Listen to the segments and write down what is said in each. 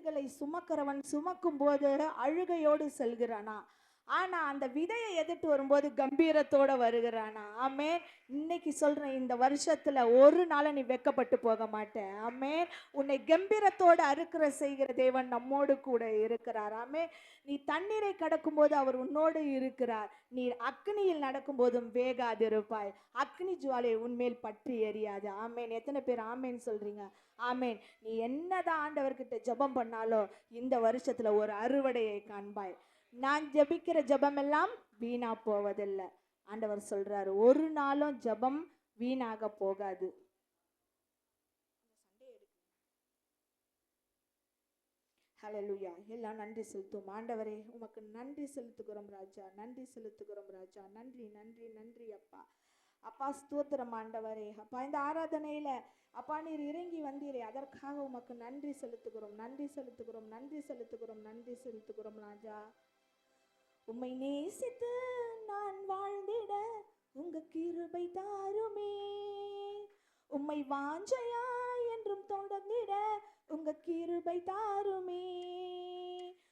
கட்டுகளை சுமக்கிறவன் சுமக்கும் போது அழுகையோடு செல்கிறானா? ஆனால் அந்த விதையை எதிர்த்து வரும்போது கம்பீரத்தோட வருகிறானா? ஆமே இன்னைக்கு சொல்கிறேன் இந்த வருஷத்தில் ஒரு நாளை நீ வெக்கப்பட்டு போக மாட்ட ஆமே உன்னை கம்பீரத்தோட அறுக்கிற செய்கிற தேவன் நம்மோடு கூட இருக்கிறார். ஆமே நீ தண்ணீரை கடக்கும்போது அவர் உன்னோடு இருக்கிறார். நீ அக்னியில் நடக்கும்போதும் வேகாதிருப்பாய். அக்னி ஜுவாலை உன்மேல் பற்றி எரியாது. ஆமேன். எத்தனை பேர் ஆமேன்னு சொல்கிறீங்க ஆமேன். நீ என்னதான் ஆண்டவர்கிட்ட ஜெபம் பண்ணாலும் இந்த வருஷத்தில் ஒரு அறுவடையை காண்பாய். நான் ஜெபிக்கிற ஜெபமெல்லாம் வீணா போவதில்லை. ஆண்டவர் சொல்றாரு ஒரு நாளும் ஜெபம் வீணாக போகாது. ஹலலுயா எல்லாம் நன்றி செலுத்தும். ஆண்டவரே உமக்கு நன்றி செலுத்துகிறோம் ராஜா. நன்றி செலுத்துகிறோம் ராஜா. நன்றி நன்றி நன்றி அப்பா. அப்பா ஸ்தோத்திரம் ஆண்டவரே. அப்பா இந்த ஆராதனையில அப்பா நீர் இறங்கி வந்தீரே. அதற்காக உமக்கு நன்றி செலுத்துகிறோம். நன்றி செலுத்துகிறோம். நன்றி செலுத்துகிறோம். நன்றி செலுத்துகிறோம் ராஜா. உம்மை நேசித்து நான் வாழ்ந்திட உங்க கிருபை தாருமே. உம்மை வாஞ்சையா என்றும் தொடர்ந்திட உங்க கிருபை தாருமே.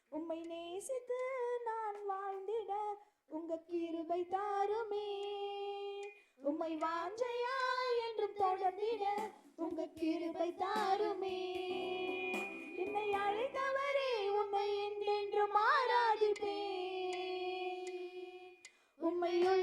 உம்மை நேசித்து நான் வாழ்ந்திட உங்க கிருபை தாருமே. உம்மை வாஞ்சையா என்றும் தொடர்ந்திட உங்க கிருபை தாருமே. என்னை அழைத்தவரே உன்னை என்றென்று மாறாதிப்பேன் உம்மை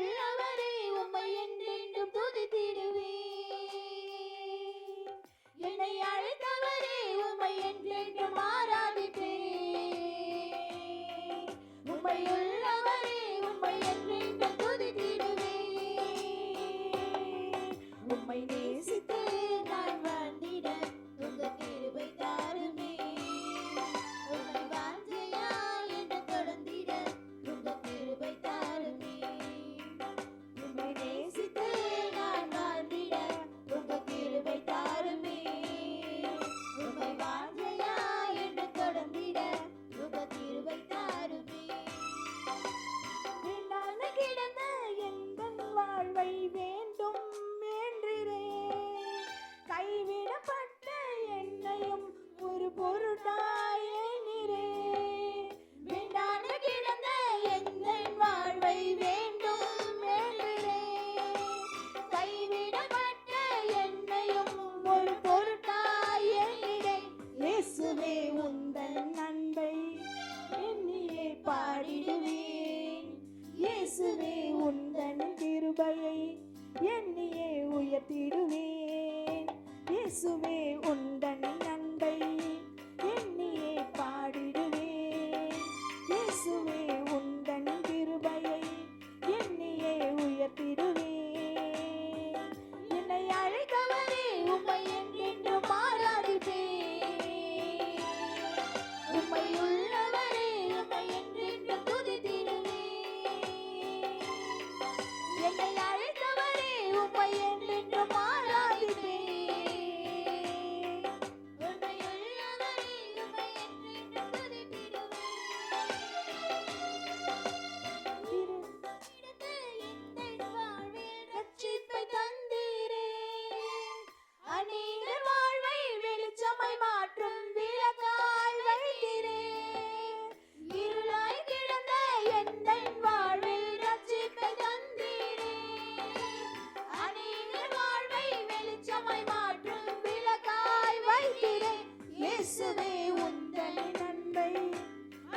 இயேசுவே உந்தன் நன்மை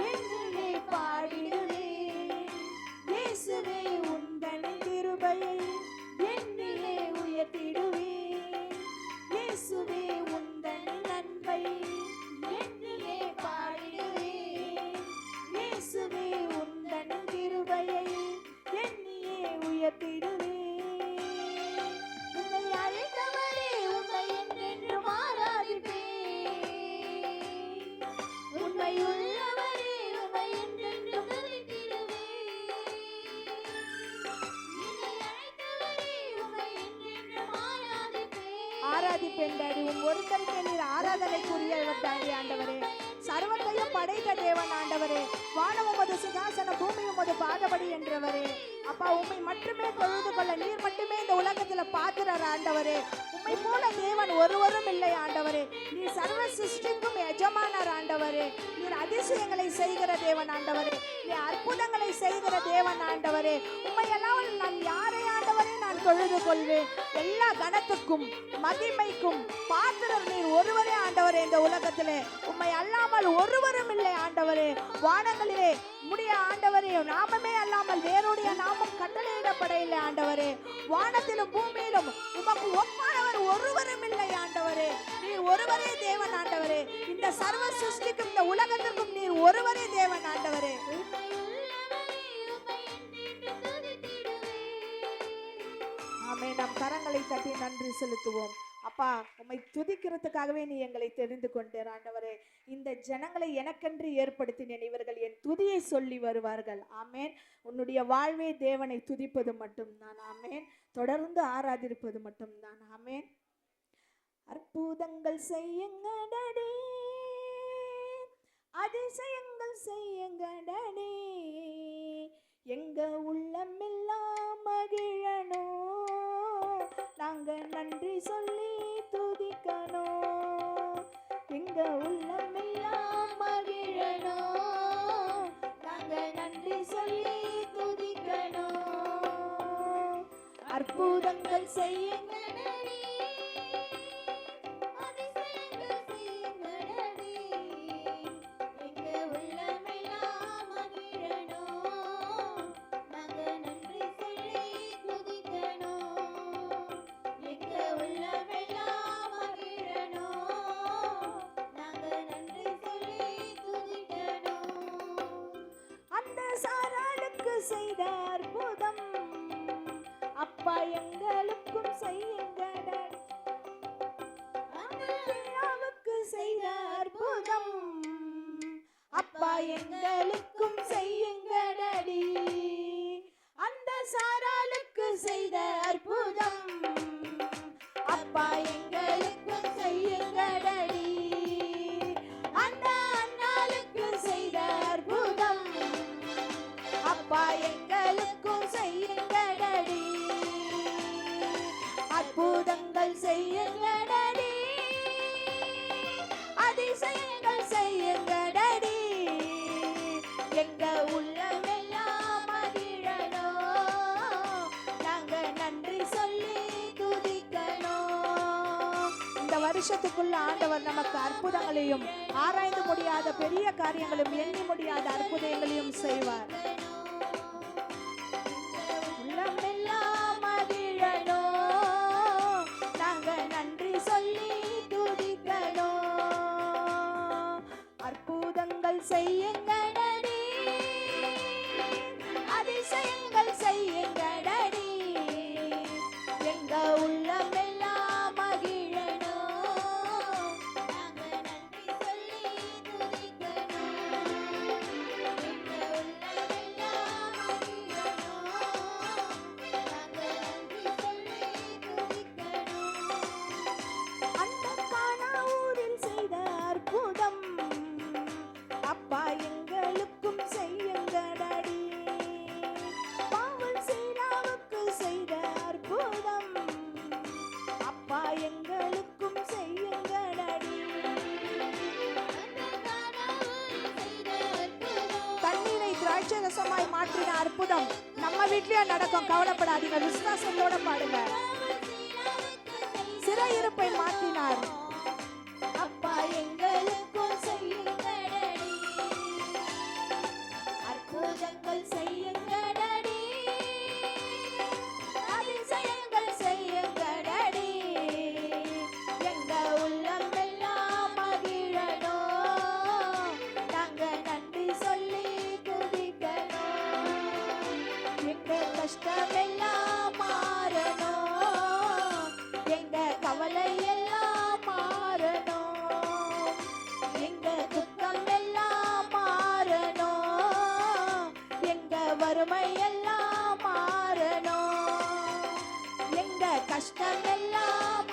என்னிலே பாடிடுவேன் இயேசுவே உந்தன் கிருபையை என்னிலே உயர்த்திடுவே. இயேசுவே உந்தன் நன்மை என்னிலே பாடிடுவே. இயேசுவே ஆராதிப்பேன் டாடி. உன் ஒருத்தருக்கே நீர் ஆராதனைக்குரியவர் டாடி ஆண்டவரே. சர்வத்தையும் படைத்த தேவன் ஆண்டவரே. வானம் உமது சிங்காசனம் பூமி உமது பாதபடி என்றவரே. அப்பா உம்மை மட்டுமே தொழுது கொள்ள நீர் மட்டுமே இந்த உலகத்துல பாத்துறார் ஆண்டவரே. உண்மை போல தேவன் ஒருவரும் இல்லை ஆண்டவரே. நீ சர்வ சிருஷ்டிக்கும் எஜமானர் ஆண்டவரே. நீர் அதிசயங்களை செய்கிற தேவன் ஆண்டவரே. நீ அற்புதங்களை செய்கிற தேவன் ஆண்டவரே. உண்மையெல்லாம் நான் யாரையா ஆண்டவரே நான் தொழுது கொள்வேன். எல்லா கணத்துக்கும் மகிமைக்கும் பாத்திரர் நீர் ஒருவரே ஆண்டவரே இந்த உலகத்திலே. உம்மை அல்லாமல் ஒருவரும் இல்லை ஆண்டவரே. வானங்களிலே முடிய ஆண்டவரே நாமமே அல்லாமல் வேறுடைய நாமம் கட்டளையிடப்படையில்லை ஆண்டவரே. வானத்திலும் பூமியிலும் உமக்கு ஒப்பானவர் ஒருவரும் இல்லை ஆண்டவரே. நீர் ஒருவரே தேவன் ஆண்டவரே. இந்த சர்வ சிருஷ்டிக்கும் இந்த உலகத்திற்கும் நீர் ஒருவரே தேவன் ஆண்டவரே. ஆமே நம் கரங்களை தட்டி நன்றி செலுத்துவோம். அப்பா உம்மை துதிக்கிறதுக்காகவே நீ எங்களை தெரிந்து கொண்டேன் ஆண்டவரே. இந்த ஜனங்களை எனக்கென்று ஏற்படுத்தினேன் இவர்கள் என் துதியை சொல்லி வருவார்கள். ஆமேன். உன்னுடைய வாழ்வே தேவனை துதிப்பது மட்டும்தான். ஆமேன். தொடர்ந்து ஆராதிருப்பது மட்டும்தான். ஆமேன். அற்புதங்கள் செய்யுங்கடடே அதிசயங்கள் செய்யுங்கடடே எங்க உள்ளமெல்லாம் மகிழணும். நாங்க நன்றி சொல்லி துதிக்கணும். எங்க உள்ளமெல்லாம் மகிழணும். நாங்க நன்றி சொல்லி துதிக்கணும். அற்புதங்கள் செய்யுங்கடே எங்களுக்கும் செய்யுங்கடடி. அந்த சாராளுக்கு செய்த அற்புதம் அப்பா எங்களுக்கும் செய்யுங்கடடி. அந்த அண்ணாளுக்கு செய்த அற்புதம் அப்பா எங்களுக்கும் செய்யுங்கடடி. அற்புதங்கள் செய்யுங்கடடி. வருஷத்துக்குள்ள ஆண்டவர் நமக்கு அற்புதங்களையும் ஆராய்ந்து முடியாத பெரிய காரியங்களும் எண்ணி முடியாத அற்புதங்களையும் செய்வார். உள்ளமெல்லாம் விசுவாசமாய் மாற்றின அற்புதம் நம்ம வீட்லயும் நடக்கும். கவலைப்படாதீங்க. விசுவாசத்தோட பாடுங்க. சிறையிருப்பை மாற்றினார். எங்க மாறணும். எங்க கவலை எல்லாம் மாறணும். எங்க துக்கம் எல்லாம் மாறணும். எங்க வறுமை எல்லாம் மாறணும். எங்க கஷ்டம் எல்லாம்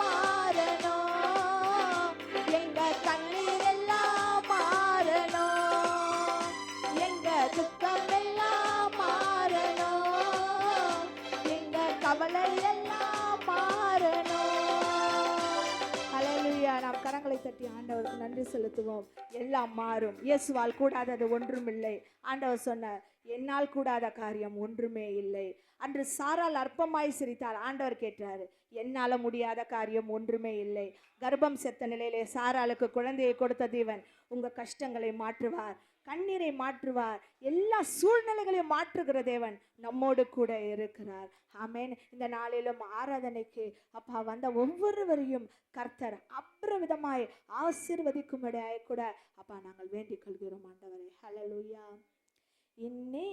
கரங்களை தட்டி ஆண்டவருக்கு நன்றி செலுத்துவோம். எல்லாம் மாறும். இயேசுவால் கூடாதது ஒன்றுமில்லை. ஆண்டவர் சொன்னார் என்னால் கூடாத காரியம் ஒன்றுமே இல்லை. அன்று சாரால் அற்பமாய் சிரித்தார். ஆண்டவர் கேட்டார் என்னால் முடியாத காரியம் ஒன்றுமே இல்லை. கர்ப்பம் செத்த நிலையிலே சாராளுக்கு குழந்தையை கொடுத்த தேவன் உங்கள் கஷ்டங்களை மாற்றுவார். கண்ணீரை மாற்றுவார். எல்லா சூழ்நிலைகளையும் மாற்றுகிற தேவன் நம்மோடு கூட இருக்கிறார். ஆமேன். இந்த நாளிலும் ஆராதனைக்கு அப்பா வந்த ஒவ்வொருவரையும் கர்த்தர் அப்புறவிதமாய் ஆசீர்வதிக்கும்படியாய் கூட அப்பா நாங்கள் வேண்டிக் கொள்கிறோம் ஆண்டவரே. ஹலலுயா എന്നേ